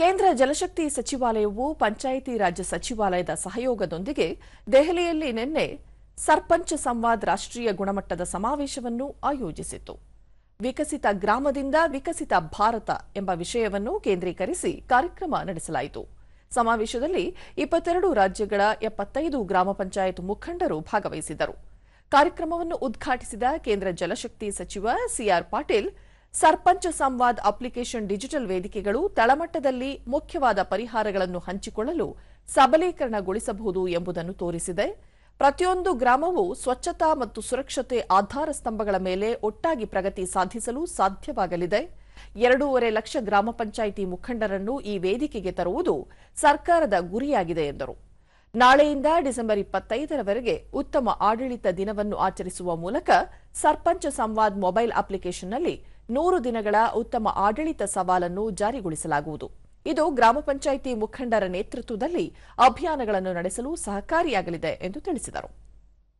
ಕೇಂದ್ರ ಜಲಶಕ್ತಿ ಸಚಿವಾಲಯವು ಪಂಚಾಯಿತಿ ರಾಜ್ಯ ಸಚಿವಾಲಯದ ಸಹಯೋಗದೊಂದಿಗೆ ದೆಹಲಿಯಲ್ಲಿ ನಿನ್ನೆ ಸರ್ಪಂಚ್ ಸಂವಾದ್ ರಾಷ್ಟ್ರೀಯ ಗುಣಮಟ್ಟದ ಸಮಾವೇಶವನ್ನು ಆಯೋಜಿಸಿತು. ವಿಕಸಿತ ಗ್ರಾಮದಿಂದ ವಿಕಸಿತ ಭಾರತ ಎಂಬ ವಿಷಯವನ್ನು ಕೇಂದ್ರೀಕರಿಸಿ ಕಾರ್ಯಕ್ರಮ ನಡೆಸಲಾಯಿತು. ಸಮಾವೇಶದಲ್ಲಿ ಇಪ್ಪತ್ತೆರಡು ರಾಜ್ಯಗಳ ಎಪ್ಪತ್ತೈದು ಗ್ರಾಮ ಪಂಚಾಯತ್ ಮುಖಂಡರು ಭಾಗವಹಿಸಿದರು. ಕಾರ್ಯಕ್ರಮವನ್ನು ಉದ್ಘಾಟಿಸಿದ ಕೇಂದ್ರ ಜಲಶಕ್ತಿ ಸಚಿವ C R Patil Sarpanch Samvad application digital ವೇದಿಕೆಗಳು ತಳಮಟ್ಟದಲ್ಲಿ ಮುಖ್ಯವಾದ ಪರಿಹಾರಗಳನ್ನು ಹಂಚಿಕೊಳ್ಳಲು ಸಬಲೀಕರಣಗೊಳಿಸಬಹುದು ಎಂಬುದನ್ನು ತೋರಿಸಿದೆ. ಪ್ರತಿಯೊಂದು ಗ್ರಾಮವು ಸ್ವಚ್ಛತಾ ಮತ್ತು ಸುರಕ್ಷತೆ ಆಧಾರ ಸ್ತಂಭಗಳ ಮೇಲೆ ಒಟ್ಟಾಗಿ ಪ್ರಗತಿ ಸಾಧಿಸಲು ಸಾಧ್ಯವಾಗಲಿದೆ. ಎರಡೂವರೆ ಲಕ್ಷ ಗ್ರಾಮ ಪಂಚಾಯಿತಿ ಮುಖಂಡರನ್ನು ಈ ವೇದಿಕೆಗೆ ತರುವುದು ಸರ್ಕಾರದ ಗುರಿಯಾಗಿದೆ ಎಂದರು. ನಾಳೆಯಿಂದ ಡಿಸೆಂಬರ್ ಇಪ್ಪತ್ತೈದರವರೆಗೆ ಉತ್ತಮ ಆಡಳಿತ ದಿನವನ್ನು ಆಚರಿಸುವ ಮೂಲಕ ಸರ್ಪಂಚ ಸಂವಾದ್ ಮೊಬೈಲ್ ಅಪ್ಲಿಕೇಶನ್ನಲ್ಲಿ ನೂರು ದಿನಗಳ ಉತ್ತಮ ಆಡಳಿತ ಸವಾಲನ್ನು ಜಾರಿಗೊಳಿಸಲಾಗುವುದು. ಇದು ಗ್ರಾಮ ಪಂಚಾಯಿತಿ ಮುಖಂಡರ ನೇತೃತ್ವದಲ್ಲಿ ಅಭಿಯಾನಗಳನ್ನು ನಡೆಸಲು ಸಹಕಾರಿಯಾಗಲಿದೆ ಎಂದು ತಿಳಿಸಿದರು.